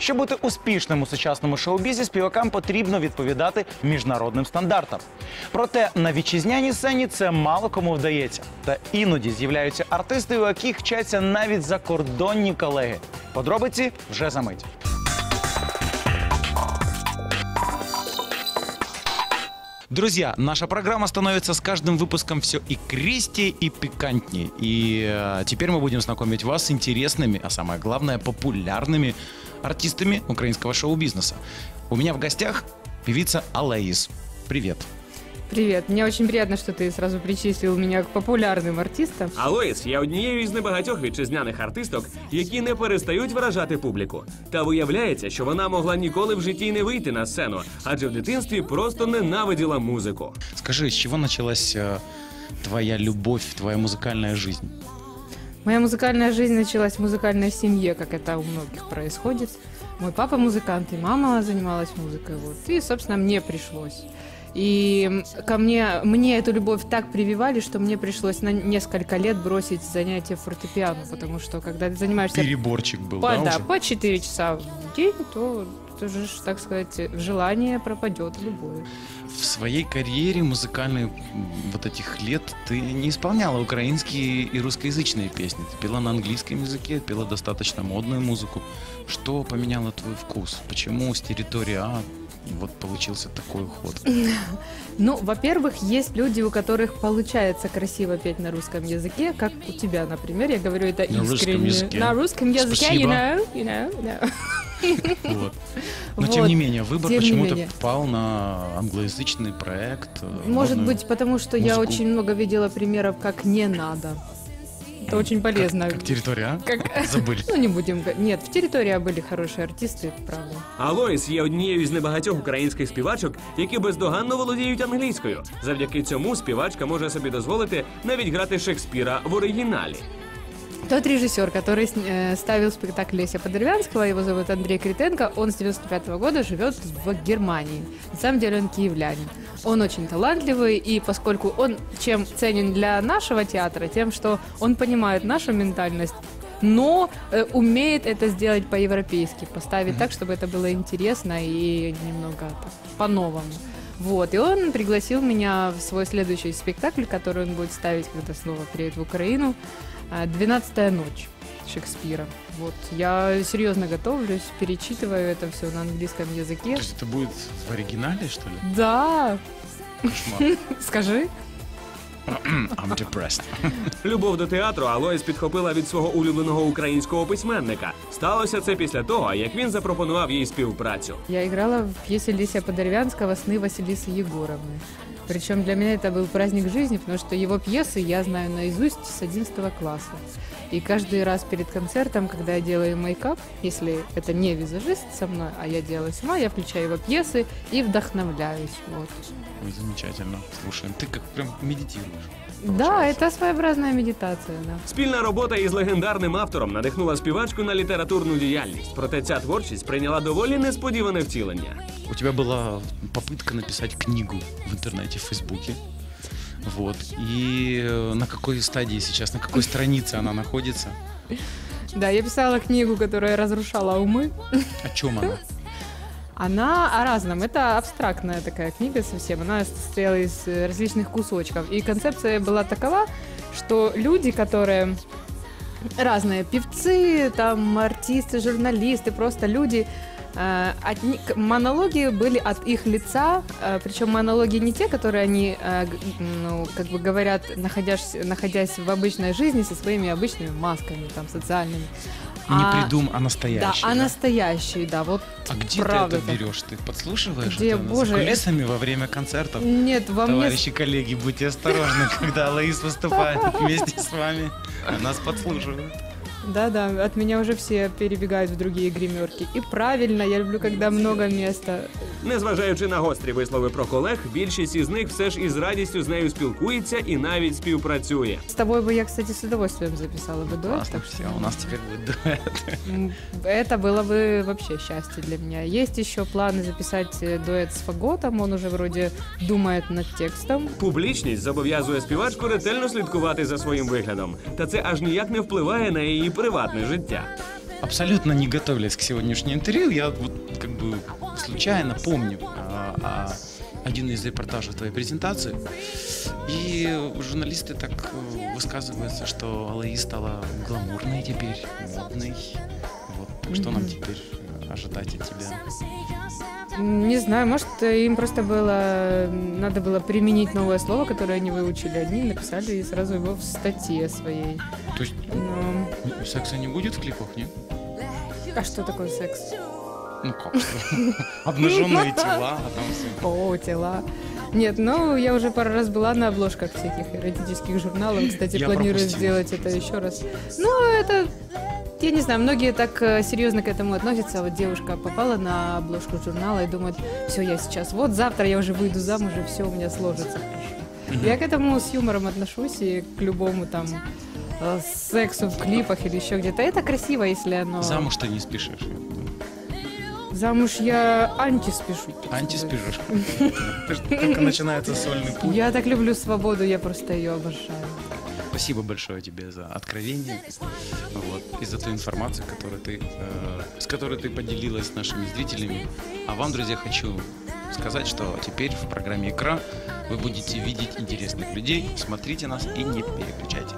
Щоб бути успішним у сучасному шоу-бізі, співакам потрібно відповідати міжнародним стандартам. Проте на вітчизняній сцені це мало кому вдається. Та іноді з'являються артисти, у яких вчаться навіть закордонні колеги. Подробиці вже за мить. Друзья, наша программа становится с каждым выпуском все и крестее, и пикантнее. И э, теперь мы будем знакомить вас с интересными, а самое главное, популярными артистами украинского шоу-бизнеса. У меня в гостях певица Алаис. Привет. Привет, мне очень приятно, что ты сразу причислил меня к популярным артистам. Алоїс є однією із небагатьох вітчизняних артисток, які не перестають вражати публіку. Та виявляється, що вона могла ніколи в житті не вийти на сцену, адже в дитинстві просто ненавиділа музику. Скажи, с чего началась э, твоя любовь, твоя музыкальная жизнь? Моя музыкальная жизнь началась в музыкальной семье, как это у многих происходит. Мой папа музыкант, и мама занималась музыкой. Вот. И, собственно, мне пришлось. И ко мне, мне эту любовь так прививали, что мне пришлось на несколько лет бросить занятия фортепиано, потому что когда ты занимаешься Переборчик был, по, да, да, уже? по 4 часа в день, то ты же, так сказать, желание пропадет любое. В своей карьере музыкальной вот этих лет ты не исполняла украинские и русскоязычные песни. Ты пела на английском языке, пела достаточно модную музыку. Что поменяло твой вкус? Почему с территории А вот получился такой уход? Ну, во-первых, есть люди, у которых получается красиво петь на русском языке, как у тебя, например. Я говорю это На русском искренне. языке. На русском языке, you know, you know, you know. Вот. Но тем Вот. не менее, выбор Тем не почему-то менее. пал на англоязычный проект. э, Может модную быть, потому что я музыку. очень много видела примеров, как не надо. Это очень полезно. Как, как территория А? Как- Забыли. Ну, не будем... г- Нет, в территории были хорошие артисты, это правда. Алоїс є однією з небагатьох українських співачок, які бездоганно володіють англійською. Завдяки цьому співачка може собі дозволити навіть грати Шекспіра в оригіналі. Тот режиссер, который э, ставил спектакль Леся Подервянского, его зовут Андрей Критенко, он с 95 года живет в Германии. На самом деле он киевлянин. Он очень талантливый, и поскольку он чем ценен для нашего театра, тем, что он понимает нашу ментальность, но э, умеет это сделать по-европейски, поставить так, чтобы это было интересно и немного по-новому. Вот, и он пригласил меня в свой следующий спектакль, который он будет ставить, когда снова приедет в Украину. А, «Двенадцатая ночь» Шекспира. Вот, я серьезно готовлюсь, перечитываю это все на английском То языке. есть это будет в оригинале, что ли? Да, скажи. I'm depressed. Любов до театру Алоїс підхопила від свого улюбленого українського письменника. Сталося це після того, як він запропонував їй співпрацю. Я играла в пьесе Лися Подорвянского «Сны Василисы Егоровны». Причем для меня это был праздник жизни, потому что его пьесы я знаю наизусть с 11 класса. И каждый раз перед концертом, когда я делаю мейкап, если это не визажист со мной, а я делаю сама, я включаю его пьесы и вдохновляюсь. Вот. Ой, замечательно. Слушай, ты как прям медитируешь. Да, получается. это своеобразная медитация, да. Спільна робота із легендарним автором надихнула співачку на літературну діяльність. Проте ця творчість прийняла доволі несподіване втілення. У тебя была попытка написать книгу в интернете, в Фейсбуке. Вот. И э, на какой стадии сейчас, на какой странице она находится? Да, я писала книгу, которая разрушала умы. О чем она? Она о разном. Это абстрактная такая книга совсем. Она состояла из э, различных кусочков. И концепция была такова, что люди, которые разные певцы, там артисты, журналисты, просто люди. Э, от ни- к- монологи были от их лица, э, причем монологи не те, которые они, э, ну, как бы говорят, находясь, находясь в обычной жизни со своими обычными масками, там, социальными. Не А- придум, а Да, настоящий. а настоящие, да, вот А где правда ты это берешь? Ты подслушиваешь Где, это боже, за кулисами во время концертов? Нет, во мне Товарищи коллеги, будьте осторожны, когда Лаис выступает вместе с вами. Нас подслушивают. Да-да, от меня уже все перебегают в другие гримерки. И правильно, я люблю, когда много места. Незважаючи на гострі вислови про колег, більшість із них все ж із радістю з нею спілкується і навіть співпрацює. С тобой бы я, кстати, с удовольствием записала бы дуэт. Классно, так все, что, у нас теперь будет дуэт. м, Это было бы вообще счастье для меня. Есть еще планы записать э, дуэт с Фаготом. Он уже вроде думает над текстом. Публічність зобов'язує співачку ретельно слідкувати за своїм виглядом, та це аж ніяк не впливає на її приватне життя. абсолютно не готовясь к сегодняшнему интервью, я вот как бы случайно помню а, а, один из репортажей твоей презентации, и журналисты так э, высказываются, что Алаи стала гламурной теперь, модной. Вот, так что нам теперь э, ожидать от тебя? Не знаю, может, им просто было надо было применить новое слово, которое они выучили. Они написали сразу его в статье своей. То есть Но... секса не будет в клипах, нет? А что такое секс? Ну как? Обнаженные тела, а там все. О, тела. Нет, ну я уже пару раз была на обложках всяких эротических журналов. Кстати, Я планирую пропустил. сделать это еще раз. Ну, это я не знаю, многие так э, серьезно к этому относятся. Вот девушка попала на обложку журнала и думает, все, я сейчас, вот завтра я уже выйду замуж, и все у меня сложится хорошо. Я к этому с юмором отношусь и к любому там э, сексу в клипах или еще где-то. Это красиво, если оно... Замуж ты не спешишь. Замуж я антиспешу. Анти сказать. спешишь. Только начинается сольный путь. Я так люблю свободу, я просто ее обожаю. Спасибо большое тебе за откровение вот, и за ту информацию, которую ты, э, с которой ты поделилась с нашими зрителями. А вам, друзья, хочу сказать, что теперь в программе «Икра» вы будете видеть интересных людей. Смотрите нас и не переключайте.